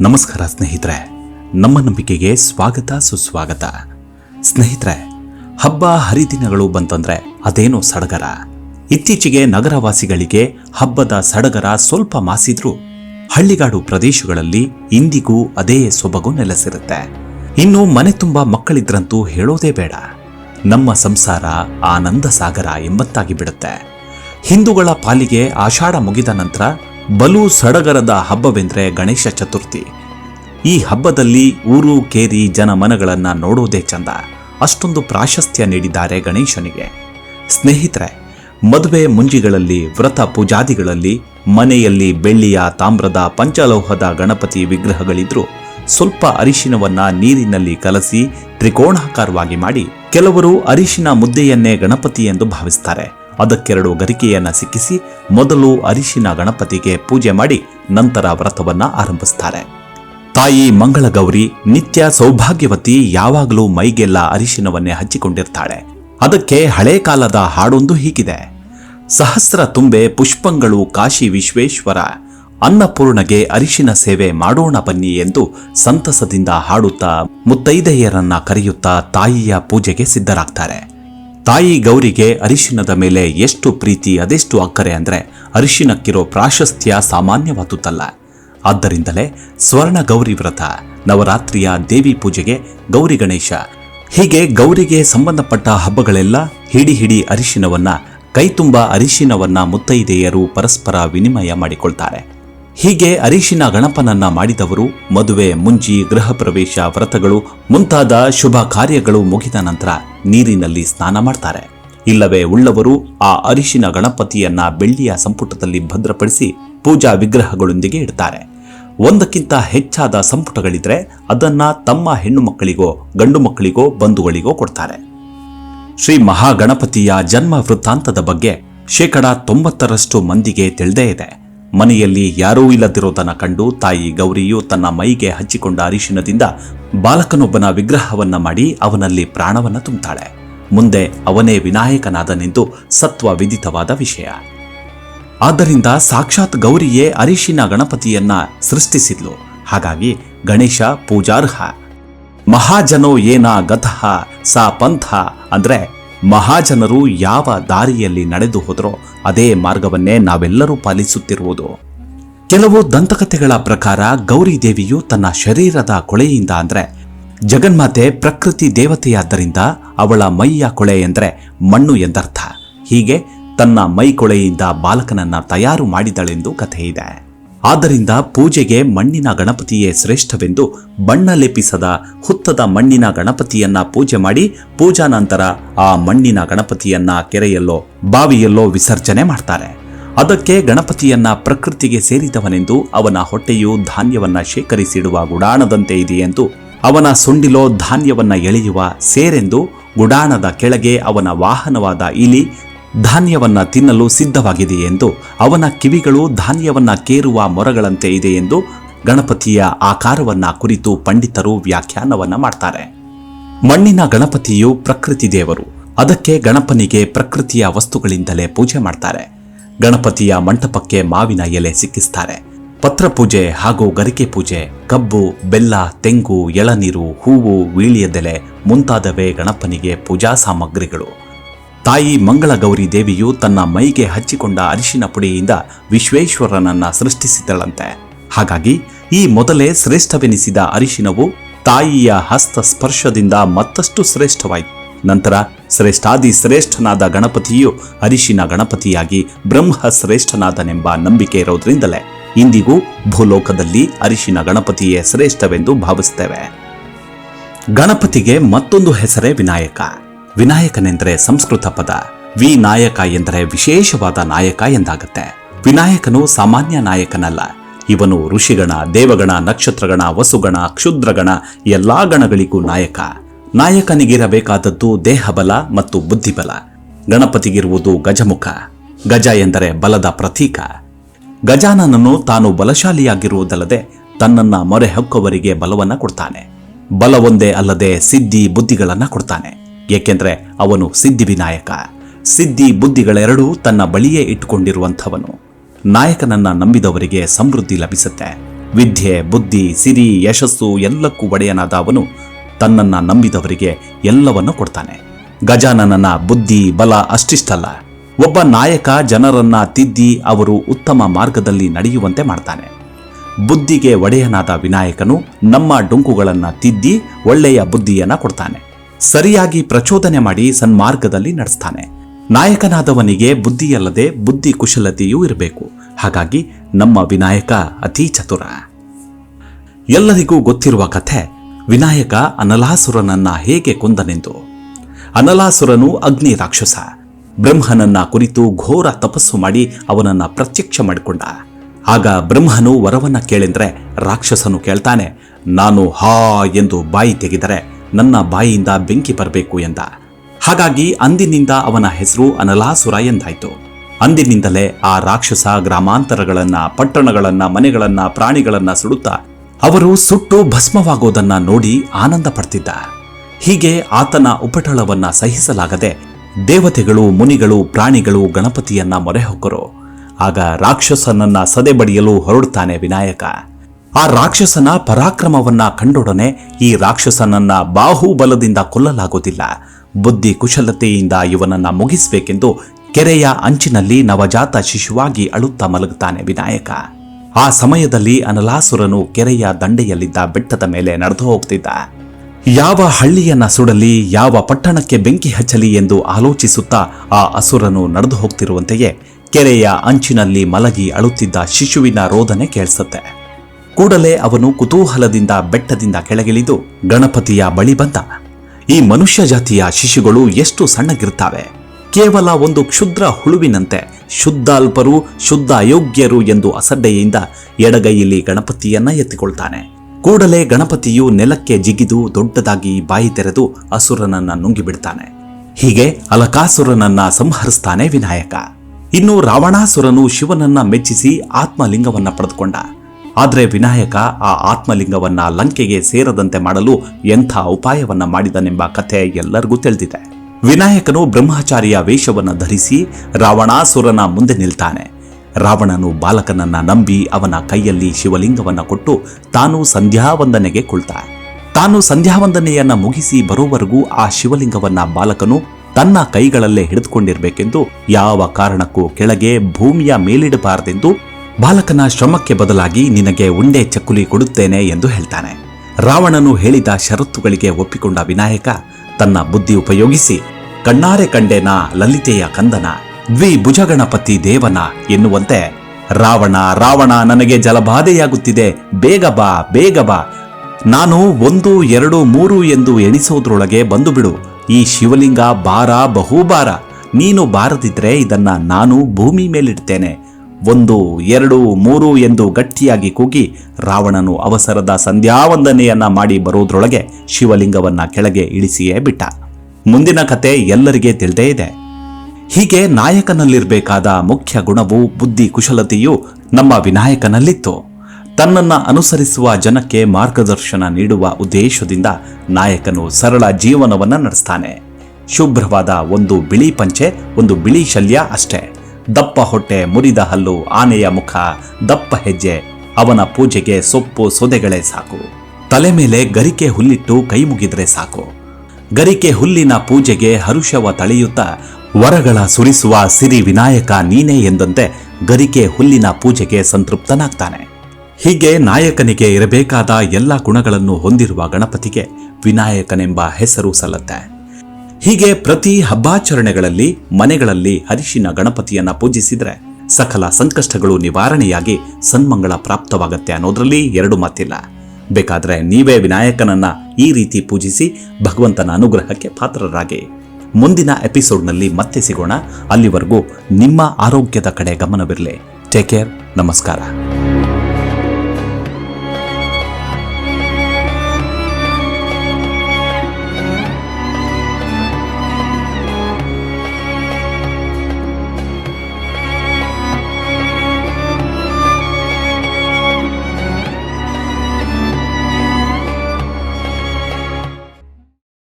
ನಮಸ್ಕಾರ ಸ್ನೇಹಿತರೆ, ನಮ್ಮ ನಂಬಿಕೆಗೆ ಸ್ವಾಗತ ಸುಸ್ವಾಗತ. ಸ್ನೇಹಿತರೆ, ಹಬ್ಬ ಹರಿದಿನಗಳು ಬಂತಂದ್ರೆ ಅದೇನೋ ಸಡಗರ. ಇತ್ತೀಚೆಗೆ ನಗರವಾಸಿಗಳಿಗೆ ಹಬ್ಬದ ಸಡಗರ ಸ್ವಲ್ಪ ಮಾಸಿದ್ರೂ. ಹಳ್ಳಿಗಾಡು ಪ್ರದೇಶಗಳಲ್ಲಿ ಇಂದಿಗೂ ಅದೇ ಸೊಬಗು ನೆಲೆಸಿರುತ್ತೆ. ಇನ್ನು ಮನೆ ತುಂಬ ಮಕ್ಕಳಿದ್ರಂತೂ ಹೇಳೋದೇ ಬೇಡ. ನಮ್ಮ ಸಂಸಾರ ಆನಂದ ಸಾಗರ ಎಂಬತ್ತಾಗಿ ಬಿಡುತ್ತೆ. ಹಿಂದೂಗಳ ಪಾಲಿಗೆ ಆಷಾಢ ಮುಗಿದ ನಂತರ ಬಲು ಸಡಗರದ ಹಬ್ಬವೆಂದರೆ ಗಣೇಶ ಚತುರ್ಥಿ. ಈ ಹಬ್ಬದಲ್ಲಿ ಊರು, ಕೇರಿ, ಜನ ಮನಗಳನ್ನು ನೋಡುವುದೇ ಚಂದ. ಅಷ್ಟೊಂದು ಪ್ರಾಶಸ್ತ್ಯ ನೀಡಿದ್ದಾರೆ ಗಣೇಶನಿಗೆ. ಸ್ನೇಹಿತರೆ, ಮದುವೆ ಮುಂಜಿಗಳಲ್ಲಿ, ವ್ರತ ಪೂಜಾದಿಗಳಲ್ಲಿ, ಮನೆಯಲ್ಲಿ ಬೆಳ್ಳಿಯ, ತಾಮ್ರದ, ಪಂಚಲೋಹದ ಗಣಪತಿ ವಿಗ್ರಹಗಳಿದ್ರೂ ಸ್ವಲ್ಪ ಅರಿಶಿನವನ್ನ ನೀರಿನಲ್ಲಿ ಕಲಸಿ ತ್ರಿಕೋಣಾಕಾರವಾಗಿ ಮಾಡಿ ಕೆಲವರು ಅರಿಶಿನ ಮುದ್ದೆಯನ್ನೇ ಗಣಪತಿ ಎಂದು ಭಾವಿಸ್ತಾರೆ. ಅದಕ್ಕೆರಡು ಗರಿಕೆಯನ್ನ ಸಿಕ್ಕಿಸಿ ಮೊದಲು ಅರಿಶಿನ ಗಣಪತಿಗೆ ಪೂಜೆ ಮಾಡಿ ನಂತರ ವ್ರತವನ್ನ ಆರಂಭಿಸ್ತಾರೆ. ತಾಯಿ ಮಂಗಳಗೌರಿ ನಿತ್ಯ ಸೌಭಾಗ್ಯವತಿ ಯಾವಾಗಲೂ ಮೈಗೆಲ್ಲ ಅರಿಶಿನವನ್ನೇ ಹಚ್ಚಿಕೊಂಡಿರ್ತಾಳೆ. ಅದಕ್ಕೆ ಹಳೆ ಕಾಲದ ಹಾಡೊಂದು ಹೀಗಿದೆ. ಸಹಸ್ರ ತುಂಬೆ ಪುಷ್ಪಂಗಳು ಕಾಶಿ ವಿಶ್ವೇಶ್ವರ, ಅನ್ನಪೂರ್ಣಗೆ ಅರಿಶಿನ ಸೇವೆ ಮಾಡೋಣ ಬನ್ನಿ ಎಂದು ಸಂತಸದಿಂದ ಹಾಡುತ್ತಾ ಮುತ್ತೈದೆಯರನ್ನ ಕರೆಯುತ್ತಾ ತಾಯಿಯ ಪೂಜೆಗೆ ಸಿದ್ಧರಾಗ್ತಾರೆ. ತಾಯಿ ಗೌರಿಗೆ ಅರಿಶಿನದ ಮೇಲೆ ಎಷ್ಟು ಪ್ರೀತಿ, ಅದೆಷ್ಟು ಅಕ್ಕರೆ ಅಂದರೆ ಅರಿಶಿನಕ್ಕಿರೋ ಪ್ರಾಶಸ್ತ್ಯ ಸಾಮಾನ್ಯವಾದುದಲ್ಲ ಆದ್ದರಿಂದಲೇ ಸ್ವರ್ಣ ಗೌರಿ ವ್ರತ, ನವರಾತ್ರಿಯ ದೇವಿ ಪೂಜೆಗೆ ಗೌರಿ ಗಣೇಶ. ಹೀಗೆ ಗೌರಿಗೆ ಸಂಬಂಧಪಟ್ಟ ಹಬ್ಬಗಳೆಲ್ಲ ಹಿಡಿ ಹಿಡಿ ಅರಿಶಿನವನ್ನ, ಕೈತುಂಬ ಅರಿಶಿನವನ್ನ ಮುತ್ತೈದೆಯರು ಪರಸ್ಪರ ವಿನಿಮಯ ಮಾಡಿಕೊಳ್ತಾರೆ. ಹೀಗೆ ಅರಿಶಿನ ಗಣಪನನ್ನ ಮಾಡಿದವರು ಮದುವೆ ಮುಂಜಿ ಗೃಹ ಪ್ರವೇಶ, ವ್ರತಗಳು ಮುಂತಾದ ಶುಭ ಕಾರ್ಯಗಳು ಮುಗಿದ ನಂತರ ನೀರಿನಲ್ಲಿ ಸ್ನಾನ ಮಾಡ್ತಾರೆ. ಇಲ್ಲವೇ ಉಳ್ಳವರು ಆ ಅರಿಶಿನ ಗಣಪತಿಯನ್ನ ಬೆಳ್ಳಿಯ ಸಂಪುಟದಲ್ಲಿ ಭದ್ರಪಡಿಸಿ ಪೂಜಾ ವಿಗ್ರಹಗಳೊಂದಿಗೆ ಇಡ್ತಾರೆ. ಒಂದಕ್ಕಿಂತ ಹೆಚ್ಚಾದ ಸಂಪುಟಗಳಿದ್ರೆ ಅದನ್ನ ತಮ್ಮ ಹೆಣ್ಣು ಮಕ್ಕಳಿಗೋ, ಗಂಡು ಮಕ್ಕಳಿಗೋ, ಬಂಧುಗಳಿಗೋ ಕೊಡ್ತಾರೆ. ಶ್ರೀ ಮಹಾಗಣಪತಿಯ ಜನ್ಮ ವೃತ್ತಾಂತದ ಬಗ್ಗೆ ಶೇಕಡ ತೊಂಬತ್ತರಷ್ಟು ಮಂದಿಗೆ ತಿಳಿದೇ ಇದೆ. ಮನೆಯಲ್ಲಿ ಯಾರೂ ಇಲ್ಲದಿರೋದನ್ನ ಕಂಡು ತಾಯಿ ಗೌರಿಯು ತನ್ನ ಮೈಗೆ ಹಚ್ಚಿಕೊಂಡ ಅರಿಶಿನದಿಂದ ಬಾಲಕನೊಬ್ಬನ ವಿಗ್ರಹವನ್ನ ಮಾಡಿ ಅವನಲ್ಲಿ ಪ್ರಾಣವನ್ನ ತುಂಬುತ್ತಾಳೆ ಮುಂದೆ ಅವನೇ ವಿನಾಯಕನಾದನೆಂದು ಸತ್ವ ವಿದಿತವಾದ ವಿಷಯ. ಆದ್ದರಿಂದ ಸಾಕ್ಷಾತ್ ಗೌರಿಯೇ ಅರಿಶಿನ ಗಣಪತಿಯನ್ನ ಸೃಷ್ಟಿಸಿದ್ಲು. ಹಾಗಾಗಿ ಗಣೇಶ ಪೂಜಾರ್ಹ. ಮಹಾಜನೋ ಏನ ಗತಃ ಸಾ ಪಂಥ ಅಂದ್ರೆ ಮಹಾಜನರು ಯಾವ ದಾರಿಯಲ್ಲಿ ನಡೆದು ಹೋದರೋ ಅದೇ ಮಾರ್ಗವನ್ನೇ ನಾವೆಲ್ಲರೂ ಪಾಲಿಸುತ್ತಿರುವುದು. ಕೆಲವು ದಂತಕಥೆಗಳ ಪ್ರಕಾರ ಗೌರಿ ದೇವಿಯು ತನ್ನ ಶರೀರದ ಕೊಳೆಯಿಂದ ಅಂದರೆ ಜಗನ್ಮಾತೆ ಪ್ರಕೃತಿ ದೇವತೆಯಾದ್ದರಿಂದ ಅವಳ ಮೈಯ ಕೊಳೆ ಎಂದರೆ ಮಣ್ಣು ಎಂದರ್ಥ. ಹೀಗೆ ತನ್ನ ಮೈ ಕೊಳೆಯಿಂದ ಬಾಲಕನನ್ನು ತಯಾರು ಮಾಡಿದಳೆಂದು ಕಥೆಯಿದೆ. ಆದ್ದರಿಂದ ಪೂಜೆಗೆ ಮಣ್ಣಿನ ಗಣಪತಿಯೇ ಶ್ರೇಷ್ಠವೆಂದು ಬಣ್ಣ ಲೇಪಿಸದ ಹುತ್ತದ ಮಣ್ಣಿನ ಗಣಪತಿಯನ್ನ ಪೂಜೆ ಮಾಡಿ ಪೂಜಾ ನಂತರ ಆ ಮಣ್ಣಿನ ಗಣಪತಿಯನ್ನ ಕೆರೆಯಲ್ಲೋ ಬಾವಿಯಲ್ಲೋ ವಿಸರ್ಜನೆ ಮಾಡ್ತಾರೆ. ಅದಕ್ಕೆ ಗಣಪತಿಯನ್ನ ಪ್ರಕೃತಿಗೆ ಸೇರಿದವನೆಂದು ಅವನ ಹೊಟ್ಟೆಯು ಧಾನ್ಯವನ್ನ ಶೇಖರಿಸಿಡುವ ಗುಡಾಣದಂತೆ ಇದೆಯೆಂದು ಅವನ ಸೊಂಡಿಲೋ ಧಾನ್ಯವನ್ನ ಎಳೆಯುವ ಸೇರೆಂದು ಗುಡಾಣದ ಕೆಳಗೆ ಅವನ ವಾಹನವಾದ ಇಲಿ ಧಾನ್ಯವನ್ನ ತಿನ್ನಲು ಸಿದ್ಧವಾಗಿದೆ ಎಂದು ಅವನ ಕಿವಿಗಳು ಧಾನ್ಯವನ್ನ ಕೇರುವ ಮೊರಗಳಂತೆ ಇದೆ ಎಂದು ಗಣಪತಿಯ ಆಕಾರವನ್ನ ಕುರಿತು ಪಂಡಿತರು ವ್ಯಾಖ್ಯಾನವನ್ನ ಮಾಡ್ತಾರೆ. ಮಣ್ಣಿನ ಗಣಪತಿಯು ಪ್ರಕೃತಿ ದೇವರು. ಅದಕ್ಕೆ ಗಣಪನಿಗೆ ಪ್ರಕೃತಿಯ ವಸ್ತುಗಳಿಂದಲೇ ಪೂಜೆ ಮಾಡ್ತಾರೆ. ಗಣಪತಿಯ ಮಂಟಪಕ್ಕೆ ಮಾವಿನ ಎಲೆ ಸಿಕ್ಕಿಸ್ತಾರೆ. ಪತ್ರ ಪೂಜೆ ಹಾಗೂ ಗರಿಕೆ ಪೂಜೆ, ಕಬ್ಬು, ಬೆಲ್ಲ, ತೆಂಗು, ಎಳನೀರು, ಹೂವು, ವೀಳ್ಯದೆಲೆ ಮುಂತಾದವೇ ಗಣಪನಿಗೆ ಪೂಜಾ ಸಾಮಗ್ರಿಗಳು. ತಾಯಿ ಮಂಗಳಗೌರಿ ದೇವಿಯು ತನ್ನ ಮೈಗೆ ಹಚ್ಚಿಕೊಂಡ ಅರಿಶಿನ ಪುಡಿಯಿಂದ ವಿಶ್ವೇಶ್ವರನನ್ನ ಸೃಷ್ಟಿಸಿದಳಂತೆ. ಹಾಗಾಗಿ ಈ ಮೊದಲೇ ಶ್ರೇಷ್ಠವೆನಿಸಿದ ಅರಿಶಿನವು ತಾಯಿಯ ಹಸ್ತ ಸ್ಪರ್ಶದಿಂದ ಮತ್ತಷ್ಟು ಶ್ರೇಷ್ಠವಾಯಿತು. ನಂತರ ಶ್ರೇಷ್ಠಾದಿ ಶ್ರೇಷ್ಠನಾದ ಗಣಪತಿಯು ಅರಿಶಿನ ಗಣಪತಿಯಾಗಿ ಬ್ರಹ್ಮ ಶ್ರೇಷ್ಠನಾದನೆಂಬ ನಂಬಿಕೆ ಇರೋದ್ರಿಂದಲೇ ಇಂದಿಗೂ ಭೂಲೋಕದಲ್ಲಿ ಅರಿಶಿನ ಗಣಪತಿಯೇ ಶ್ರೇಷ್ಠವೆಂದು ಭಾವಿಸುತ್ತೇವೆ ಗಣಪತಿಗೆ ಮತ್ತೊಂದು ಹೆಸರೇ ವಿನಾಯಕ. ವಿನಾಯಕನೆಂದರೆ ಸಂಸ್ಕೃತ ಪದ. ವಿ ನಾಯಕ ಎಂದರೆ ವಿಶೇಷವಾದ ನಾಯಕ ಎಂದಾಗತ್ತೆ. ವಿನಾಯಕನು ಸಾಮಾನ್ಯ ನಾಯಕನಲ್ಲ. ಇವನು ಋಷಿಗಣ, ದೇವಗಣ, ನಕ್ಷತ್ರಗಣ, ವಸುಗಣ, ಕ್ಷುದ್ರಗಣ, ಎಲ್ಲಾ ಗಣಗಳಿಗೂ ನಾಯಕ. ನಾಯಕನಿಗಿರಬೇಕಾದದ್ದು ದೇಹಬಲ ಮತ್ತು ಬುದ್ಧಿಬಲ. ಗಣಪತಿಗಿರುವುದು ಗಜಮುಖ. ಗಜ ಎಂದರೆ ಬಲದ ಪ್ರತೀಕ. ಗಜಾನನನು ತಾನು ಬಲಶಾಲಿಯಾಗಿರುವುದಲ್ಲದೆ ತನ್ನನ್ನ ಮೊರೆ ಹೊಕ್ಕವರಿಗೆ ಬಲವನ್ನ ಕೊಡ್ತಾನೆ. ಬಲವೊಂದೇ ಅಲ್ಲದೆ ಸಿದ್ಧಿ ಬುದ್ಧಿಗಳನ್ನ ಕೊಡ್ತಾನೆ. ಏಕೆಂದ್ರೆ ಅವನು ಸಿದ್ಧಿ ವಿನಾಯಕ ಸಿದ್ಧಿ ಬುದ್ಧಿಗಳೆರಡೂ ತನ್ನ ಬಳಿಯೇ ಇಟ್ಟುಕೊಂಡಿರುವಂಥವನು. ನಾಯಕನನ್ನ ನಂಬಿದವರಿಗೆ ಸಮೃದ್ಧಿ ಲಭಿಸುತ್ತೆ. ವಿದ್ಯೆ, ಬುದ್ಧಿ, ಸಿರಿ, ಯಶಸ್ಸು ಎಲ್ಲಕ್ಕೂ ಒಡೆಯನಾದ ಅವನು ತನ್ನನ್ನ ನಂಬಿದವರಿಗೆ ಎಲ್ಲವನ್ನು ಕೊಡ್ತಾನೆ. ಗಜಾನನನ ಬುದ್ಧಿ, ಬಲ ಅಷ್ಟಿಷ್ಟಲ್ಲ. ಒಬ್ಬ ನಾಯಕ ಜನರನ್ನ ತಿದ್ದಿ ಅವರು ಉತ್ತಮ ಮಾರ್ಗದಲ್ಲಿ ನಡೆಯುವಂತೆ ಮಾಡ್ತಾನೆ. ಬುದ್ಧಿಗೆ ಒಡೆಯನಾದ ವಿನಾಯಕನು ನಮ್ಮ ಡೊಂಕುಗಳನ್ನ ತಿದ್ದಿ ಒಳ್ಳೆಯ ಬುದ್ಧಿಯನ್ನ ಕೊಡ್ತಾನೆ. ಸರಿಯಾಗಿ ಪ್ರಚೋದನೆ ಮಾಡಿ ಸನ್ಮಾರ್ಗದಲ್ಲಿ ನಡೆಸ್ತಾನೆ. ನಾಯಕನಾದವನಿಗೆ ಬುದ್ಧಿಯಲ್ಲದೆ ಬುದ್ಧಿ ಕುಶಲತೆಯೂ ಇರಬೇಕು. ಹಾಗಾಗಿ ನಮ್ಮ ವಿನಾಯಕ ಅತೀ ಚತುರ. ಎಲ್ಲರಿಗೂ ಗೊತ್ತಿರುವ ಕಥೆ, ವಿನಾಯಕ ಅನಲಾಸುರನನ್ನ ಹೇಗೆ ಕೊಂದನೆಂದು. ಅನಲಾಸುರನು ಅಗ್ನಿ ರಾಕ್ಷಸ. ಬ್ರಹ್ಮನನ್ನ ಕುರಿತು ಘೋರ ತಪಸ್ಸು ಮಾಡಿ ಅವನನ್ನ ಪ್ರತ್ಯಕ್ಷ ಮಾಡಿಕೊಂಡ. ಆಗ ಬ್ರಹ್ಮನು ವರವನ್ನ ಕೇಳೆಂದ್ರೆ ರಾಕ್ಷಸನು ಕೇಳ್ತಾನೆ, ನಾನು ಹಾ ಎಂದು ಬಾಯಿ ತೆಗೆದರೆ ನನ್ನ ಬಾಯಿಯಿಂದ ಬೆಂಕಿ ಬರಬೇಕು ಎಂದ. ಹಾಗಾಗಿ ಅಂದಿನಿಂದ ಅವನ ಹೆಸರು ಅನಲಾಸುರ ಎಂದಾಯಿತು. ಅಂದಿನಿಂದಲೇ ಆ ರಾಕ್ಷಸ ಗ್ರಾಮಾಂತರಗಳನ್ನ, ಪಟ್ಟಣಗಳನ್ನ, ಮನೆಗಳನ್ನ, ಪ್ರಾಣಿಗಳನ್ನ ಸುಡುತ್ತಾ ಅವರು ಸುಟ್ಟು ಭಸ್ಮವಾಗೋದನ್ನ ನೋಡಿ ಆನಂದ ಪಡ್ತಿದ್ದ. ಹೀಗೆ ಆತನ ಉಪಟಳವನ್ನ ಸಹಿಸಲಾಗದೆ ದೇವತೆಗಳು, ಮುನಿಗಳು, ಪ್ರಾಣಿಗಳು ಗಣಪತಿಯನ್ನ ಮೊರೆ ಹೊಕ್ಕರು. ಆಗ ರಾಕ್ಷಸನನ್ನ ಸದೆಬಡಿಯಲು ಹೊರಡುತ್ತಾನೆ ವಿನಾಯಕ. ಆ ರಾಕ್ಷಸನ ಪರಾಕ್ರಮವನ್ನ ಕಂಡೊಡನೆ ಈ ರಾಕ್ಷಸನನ್ನ ಬಾಹುಬಲದಿಂದ ಕೊಲ್ಲಲಾಗುವುದಿಲ್ಲ. ಬುದ್ಧಿ ಕುಶಲತೆಯಿಂದ ಇವನನ್ನ ಮುಗಿಸಬೇಕೆಂದು ಕೆರೆಯ ಅಂಚಿನಲ್ಲಿ ನವಜಾತ ಶಿಶುವಾಗಿ ಅಳುತ್ತಾ ಮಲಗುತ್ತಾನೆ ವಿನಾಯಕ. ಆ ಸಮಯದಲ್ಲಿ ಅನಲಾಸುರನು ಕೆರೆಯ ದಂಡೆಯಲ್ಲಿದ್ದ ಬೆಟ್ಟದ ಮೇಲೆ ನಡೆದು ಹೋಗ್ತಿದ್ದ. ಯಾವ ಹಳ್ಳಿಯನ್ನ ಸುಡಲಿ, ಯಾವ ಪಟ್ಟಣಕ್ಕೆ ಬೆಂಕಿ ಹಚ್ಚಲಿ ಎಂದು ಆಲೋಚಿಸುತ್ತಾ ಆ ಅಸುರನು ನಡೆದು ಹೋಗ್ತಿರುವಂತೆಯೇ ಕೆರೆಯ ಅಂಚಿನಲ್ಲಿ ಮಲಗಿ ಅಳುತ್ತಿದ್ದ ಶಿಶುವಿನ ರೋದನೆ ಕೇಳಿಸುತ್ತೆ. ಕೂಡಲೇ ಅವನು ಕುತೂಹಲದಿಂದ ಬೆಟ್ಟದಿಂದ ಕೆಳಗಿಳಿದು ಗಣಪತಿಯ ಬಳಿ ಬಂದ. ಈ ಮನುಷ್ಯ ಜಾತಿಯ ಶಿಶುಗಳು ಎಷ್ಟು ಸಣ್ಣಗಿರ್ತಾವೆ ಕೇವಲ ಒಂದು ಕ್ಷುದ್ರ ಹುಳುವಿನಂತೆ ಶುದ್ಧಾಲ್ಪರು, ಶುದ್ಧ ಅಯೋಗ್ಯರು ಎಂದು ಅಸಡ್ಡೆಯಿಂದ ಎಡಗೈಯಲ್ಲಿ ಗಣಪತಿಯನ್ನ ಎತ್ತಿಕೊಳ್ತಾನೆ. ಕೂಡಲೇ ಗಣಪತಿಯು ನೆಲಕ್ಕೆ ಜಿಗಿದು ದೊಡ್ಡದಾಗಿ ಬಾಯಿ ತೆರೆದು ಅಸುರನನ್ನ ನುಂಗಿಬಿಡ್ತಾನೆ. ಹೀಗೆ ಅಲಕಾಸುರನನ್ನ ಸಂಹರಿಸ್ತಾನೆ ವಿನಾಯಕ. ಇನ್ನು ರಾವಣಾಸುರನು ಶಿವನನ್ನ ಮೆಚ್ಚಿಸಿ ಆತ್ಮಲಿಂಗವನ್ನ ಪಡೆದುಕೊಂಡ. ಆದರೆ ವಿನಾಯಕ ಆ ಆತ್ಮಲಿಂಗವನ್ನ ಲಂಕೆಗೆ ಸೇರದಂತೆ ಮಾಡಲು ಎಂಥ ಉಪಾಯವನ್ನ ಮಾಡಿದನೆಂಬ ಕಥೆ ಎಲ್ಲರಿಗೂ ತಿಳಿದಿದೆ. ವಿನಾಯಕನು ಬ್ರಹ್ಮಚಾರಿಯ ವೇಷವನ್ನ ಧರಿಸಿ ರಾವಣಾಸುರನ ಮುಂದೆ ನಿಲ್ತಾನೆ. ರಾವಣನು ಬಾಲಕನನ್ನ ನಂಬಿ ಅವನ ಕೈಯಲ್ಲಿ ಶಿವಲಿಂಗವನ್ನ ಕೊಟ್ಟು ತಾನು ಸಂಧ್ಯಾವಂದನೆಗೆ ಕುಳ್ತ ತಾನು ಸಂಧ್ಯಾವಂದನೆಯನ್ನ ಮುಗಿಸಿ ಬರುವವರೆಗೂ ಆ ಶಿವಲಿಂಗವನ್ನ ಬಾಲಕನು ತನ್ನ ಕೈಗಳಲ್ಲೇ ಹಿಡಿದುಕೊಂಡಿರಬೇಕೆಂದು ಯಾವ ಕಾರಣಕ್ಕೂ ಕೆಳಗೆ ಭೂಮಿಯ ಮೇಲಿಡಬಾರದೆಂದು ಬಾಲಕನ ಶ್ರಮಕ್ಕೆ ಬದಲಾಗಿ ನಿನಗೆ ಉಂಡೆ ಚಕ್ಕುಲಿ ಕೊಡುತ್ತೇನೆ ಎಂದು ಹೇಳ್ತಾನೆ. ರಾವಣನು ಹೇಳಿದ ಷರತ್ತುಗಳಿಗೆ ಒಪ್ಪಿಕೊಂಡ ವಿನಾಯಕ ತನ್ನ ಬುದ್ಧಿ ಉಪಯೋಗಿಸಿ, ಕಣ್ಣಾರೆ ಕಂಡೇನ ಲಲಿತೆಯ ಕಂದನ ದ್ವಿಭುಜಗಣಪತಿ ದೇವನ ಎನ್ನುವಂತೆ, ರಾವಣ ರಾವಣ, ನನಗೆ ಜಲಬಾಧೆಯಾಗುತ್ತಿದೆ, ಬೇಗ ಬಾ ಬೇಗ ಬಾ, ನಾನು ಒಂದು, ಎರಡು, ಮೂರು ಎಂದು ಎಣಿಸೋದ್ರೊಳಗೆ ಬಂದು ಬಿಡು, ಈ ಶಿವಲಿಂಗ ಬಾರ ಬಹುಭಾರ ನೀನು ಬಾರದಿದ್ರೆ ಇದನ್ನ ನಾನು ಭೂಮಿ ಮೇಲಿಡ್ತೇನೆ ಒಂದು, ಎರಡು, ಮೂರು ಎಂದು ಗಟ್ಟಿಯಾಗಿ ಕೂಗಿ ರಾವಣನು ಅವಸರದ ಸಂಧ್ಯಾವಂದನೆಯನ್ನ ಮಾಡಿ ಬರೋದ್ರೊಳಗೆ ಶಿವಲಿಂಗವನ್ನ ಕೆಳಗೆ ಇಳಿಸಿಯೇ ಬಿಟ್ಟ. ಮುಂದಿನ ಕತೆ ಎಲ್ಲರಿಗೆ ತಿಳಿದೇ ಇದೆ. ಹೀಗೆ ನಾಯಕನಲ್ಲಿರಬೇಕಾದ ಮುಖ್ಯ ಗುಣವು, ಬುದ್ಧಿ ಕುಶಲತೆಯು ನಮ್ಮ ವಿನಾಯಕನಲ್ಲಿತ್ತು. ತನ್ನನ್ನು ಅನುಸರಿಸುವ ಜನಕ್ಕೆ ಮಾರ್ಗದರ್ಶನ ನೀಡುವ ಉದ್ದೇಶದಿಂದ ನಾಯಕನು ಸರಳ ಜೀವನವನ್ನು ನಡೆಸ್ತಾನೆ. ಶುಭ್ರವಾದ ಒಂದು ಬಿಳಿ ಪಂಚೆ, ಒಂದು ಬಿಳಿ ಶಲ್ಯ ಅಷ್ಟೇ. ದಪ್ಪ ಹೊಟ್ಟೆ ಮುರಿದ ಹಲ್ಲು ಆನೆಯ ಮುಖ, ದಪ್ಪ ಹೆಜ್ಜೆ, ಅವನ ಪೂಜೆಗೆ ಸೊಪ್ಪು ಸೊದೆಗಳೇ ಸಾಕು. ತಲೆ ಮೇಲೆ ಗರಿಕೆ ಹುಲ್ಲಿಟ್ಟು ಕೈ ಮುಗಿದ್ರೆ ಸಾಕು. ಗರಿಕೆ ಹುಲ್ಲಿನ ಪೂಜೆಗೆ ಹರುಷವ ತಳೆಯುತ್ತಾ ವರಗಳ ಸುರಿಸುವ ಸಿರಿ ವಿನಾಯಕ ನೀನೇ ಎಂದಂತೆ ಗರಿಕೆ ಹುಲ್ಲಿನ ಪೂಜೆಗೆ ಸಂತೃಪ್ತನಾಗ್ತಾನೆ. ಹೀಗೆ ನಾಯಕನಿಗೆ ಇರಬೇಕಾದ ಎಲ್ಲ ಗುಣಗಳನ್ನು ಹೊಂದಿರುವ ಗಣಪತಿಗೆ ವಿನಾಯಕನೆಂಬ ಹೆಸರು ಸಲ್ಲತ್ತೆ. ಹೀಗೆ ಪ್ರತಿ ಹಬ್ಬಾಚರಣೆಗಳಲ್ಲಿ ಮನೆಗಳಲ್ಲಿ ಹರಿಶಿನ ಗಣಪತಿಯನ್ನ ಪೂಜಿಸಿದ್ರೆ ಸಕಲ ಸಂಕಷ್ಟಗಳು ನಿವಾರಣೆಯಾಗಿ ಸನ್ಮಂಗಳ ಪ್ರಾಪ್ತವಾಗತ್ತೆ ಅನ್ನೋದ್ರಲ್ಲಿ ಎರಡು ಮಾತಿಲ್ಲ. ಬೇಕಾದ್ರೆ ನೀವೇ ವಿನಾಯಕನನ್ನ ಈ ರೀತಿ ಪೂಜಿಸಿ ಭಗವಂತನ ಅನುಗ್ರಹಕ್ಕೆ ಪಾತ್ರರಾಗಿ. ಮುಂದಿನ ಎಪಿಸೋಡ್ನಲ್ಲಿ ಮತ್ತೆ ಸಿಗೋಣ. ಅಲ್ಲಿವರೆಗೂ ನಿಮ್ಮ ಆರೋಗ್ಯದ ಕಡೆ ಗಮನವಿರಲಿ. Take care. ನಮಸ್ಕಾರ.